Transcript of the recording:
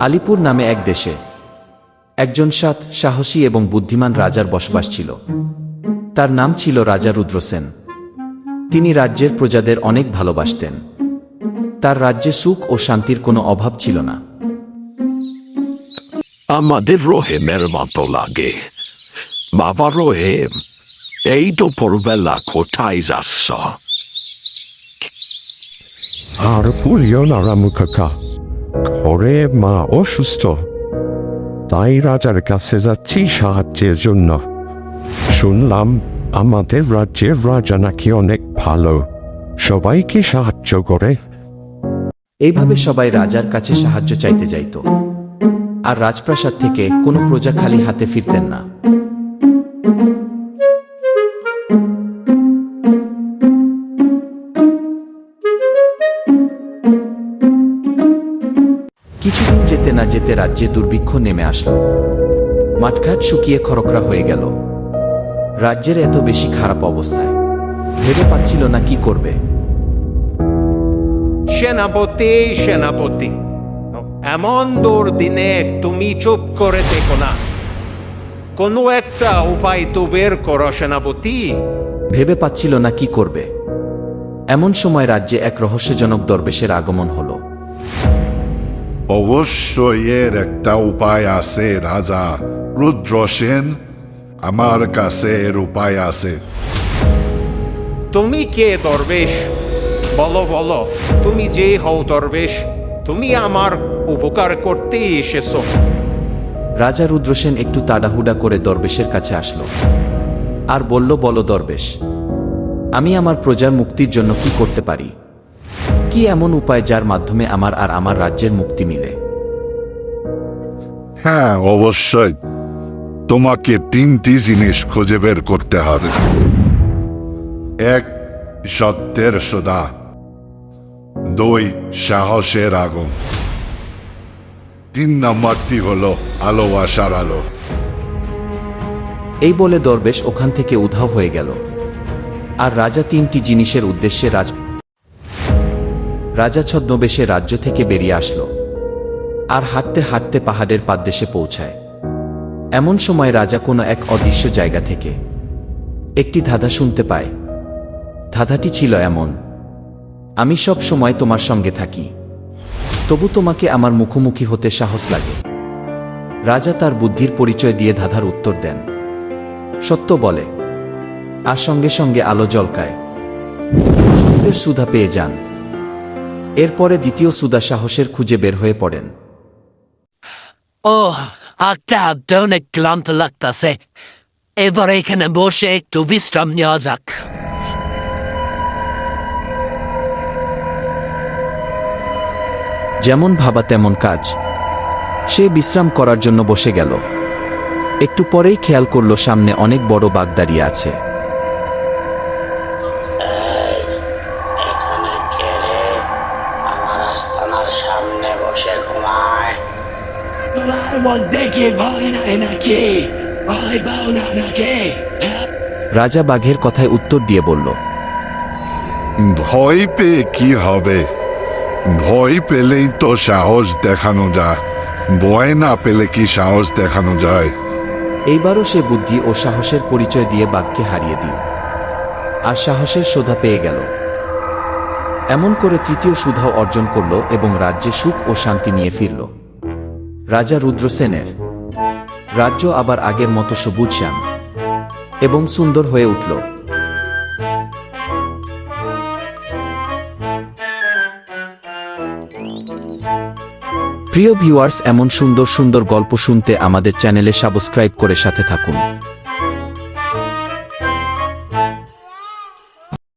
আলিপুর নামে এক দেশে। একজন সাত সাহসী এবং বুদ্ধিমান রাজার বসবাস ছিল। তার নাম ছিল রাজা রুদ্রসেন তিনি রাজ্যের প্রজাদের অনেক ভালোবাসতেন। তার রাজ্যে সুখ ও শান্তির কোনো অভাব ছিল না। আমাদের রহিমের মতো লাগে। বাবা রহিম এই তো পরবেলা কোথায় যাচ্ছ? আর বলিও না রামু কাকা ঘরে মা অসুস্থ। তাই রাজার কাছে যাচ্ছি সাহায্যের জন্য। শুনলাম, আমাদের রাজ্যের রাজা নাকি অনেক ভালো। সবাইকে সাহায্য করে। এইভাবে সবাই রাজার কাছে সাহায্য চাইতে যাইত। আর রাজপ্রাসাদ থেকে কোনো প্রজা খালি হাতে ফিরতেন না। কিছুদিন যেতে না যেতে রাজ্যে দুর্ভিক্ষ নেমে আসলো। মাঠঘাট শুকিয়ে খরকরা হয়ে গেল। রাজ্যের এত বেশি খারাপ অবস্থায় ভেবে পাচ্ছিল না কি করবে। সেনাপতি সেনাপতি এমন দুর্দিনে তুমি চুপ করে দেখো না। কোনো একটা উপায় তো বের করো সেনাপতি। ভেবে পাচ্ছিল না কি করবে। এমন সময় রাজ্যে এক রহস্যজনক দরবেশের আগমন হলো। অবশ্যই এর একটা উপায় আছে রাজা। রুদ্রসেন আমার কাছে এর উপায় আছে। তুমি কে দরবেশ? বলো বলো। তুমি যে হও দরবেশ তুমি আমার উপকার করতে এসেছ। রাজা রুদ্রসেন একটু তাড়াহুড়া করে দরবেশের কাছে আসলো। আর বলল বলো দরবেশ আমি আমার প্রজার মুক্তির জন্য কি করতে পারি? কি এমন উপায় যার মাধ্যমে আমার আর আমার রাজ্যের মুক্তি মিলে? হ্যাঁ অবশ্যই। তোমাকে তিনটি জিনিস খুঁজে বের করতে হবে। এক সত্যের সদা। দুই সাহসের আগুন। তিন নম্বরটি হলো ভালোবাসার আলো। এই বলে দরবেশ ওখান থেকে উধাও হয়ে গেল। আর রাজা তিনটি জিনিসের উদ্দেশ্যে রাজ রাজা ছদ্মবেশে রাজ্য থেকে বেরিয়ে আসলো আর হাঁটতে হাঁটতে পাহাড়ের পাদদেশে পৌঁছায়। এমন সময় রাজা কোনো এক অদৃশ্য জায়গা থেকে একটি ধাঁধা শুনতে পায়। ধাঁধাটি ছিল এমন, আমি সব সময় তোমার সঙ্গে থাকি, তবু তোমাকে আমার মুখোমুখি হতে সাহস লাগে। রাজা তার বুদ্ধির পরিচয় দিয়ে ধাঁধার উত্তর দেন। সত্য বলে, আর সঙ্গে সঙ্গে আলো জলকায় সুধা পেয়ে যান। এরপরে দ্বিতীয় সুদা সাহসের খুঁজে বের হয়ে পড়েন। ও আটটা আড্ডা অনেক ক্লান্ত লাগতাছে। এবার এখানে বসে একটু বিশ্রাম নেওয়া যাক। যেমন ভাবা তেমন কাজ। সে বিশ্রাম করার জন্য বসে গেল। একটু পরেই খেয়াল করল সামনে অনেক বড় বাঘ দাঁড়িয়ে আছে। মধ্যে ভয় নাই নাকি ভয় পাও না নাকি রাজা বাঘের কথায় উত্তর দিয়ে বলল ভয় পেয়ে কি হবে? ভয় পেলেই তো সাহস দেখানো যায়। ভয় না পেলে কি সাহস দেখানো যায়? এইবারও সে বুদ্ধি ও সাহসের পরিচয় দিয়ে বাঘকে হারিয়ে দিল আর সাহসের সোধা পেয়ে গেল। এমন করে তৃতীয় সুধাও অর্জন করল এবং রাজ্যে সুখ ও শান্তি নিয়ে ফিরল। রাজা রুদ্রসেনের রাজ্য আবার আগের মতো সবুজ শ্যাম এবং সুন্দর হয়ে উঠল। প্রিয় ভিউয়ার্স, এমন সুন্দর সুন্দর গল্প শুনতে আমাদের চ্যানেলে সাবস্ক্রাইব করে সাথে থাকুন।